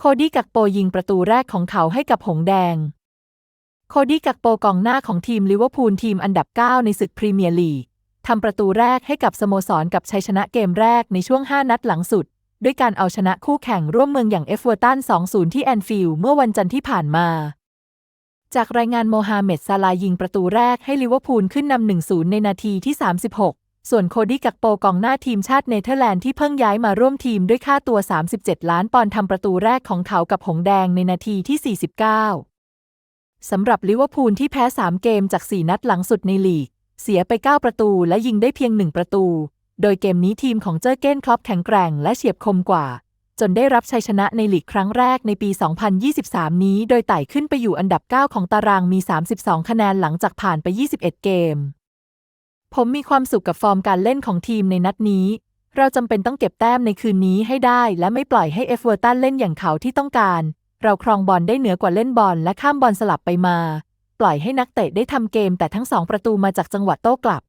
โคดี้กักโปยิงประตูแรกของเขาให้กับหงแดง โคดี้กักโปกองหน้าของทีมลิเวอร์พูลทีมอันดับ 9 ในศึกพรีเมียร์ลีกทำประตูแรกให้กับสโมสรกับชัยชนะเกมแรกในช่วง 5 นัดหลังสุด ด้วยการเอาชนะคู่แข่งร่วมเมืองอย่างเอฟเวอร์ตัน 2-0 ที่แอนฟิลด์เมื่อวันจันทร์ที่ผ่านมา จากรายงานโมฮาเหม็ดซาลายิงประตูแรกให้ลิเวอร์พูลขึ้นนำ1-0 ในนาทีที่ 36 ส่วนโคดี้กักโปกองหน้าทีมชาติเนเธอร์แลนด์ที่เพิ่งย้ายมาร่วมทีมด้วยค่าตัว 37 ล้านปอนด์ทำประตูแรกของเขากับหงแดงในนาทีที่ 49 สำหรับลิเวอร์พูลที่แพ้ 3 เกมจาก 4 นัดหลังสุดในลีก เสียไป 9 ประตูและยิงได้เพียง 1 ประตู โดยเกมนี้ทีมของเจอร์เก้นคลอปแข็งแกร่งและเฉียบคมกว่า จนได้รับชัยชนะในลีกครั้งแรกในปี 2023 นี้ โดยไต่ขึ้นไปอยู่อันดับ 9 ของตารางมี 32 คะแนนหลังจากผ่านไป 21 เกม ผมมีความสุขกับฟอร์มการเล่นของทีมในนัดนี้ เราจำเป็นต้องเก็บแต้มในคืนนี้ให้ได้ และไม่ปล่อยให้เอฟเวอร์ตันเล่นอย่างเขาที่ต้องการ เราครองบอลได้เหนือกว่าเล่นบอลและข้ามบอลสลับไปมา ปล่อยให้นักเตะได้ทำเกมแต่ทั้งสองประตูมาจากจังหวะโต้กลับ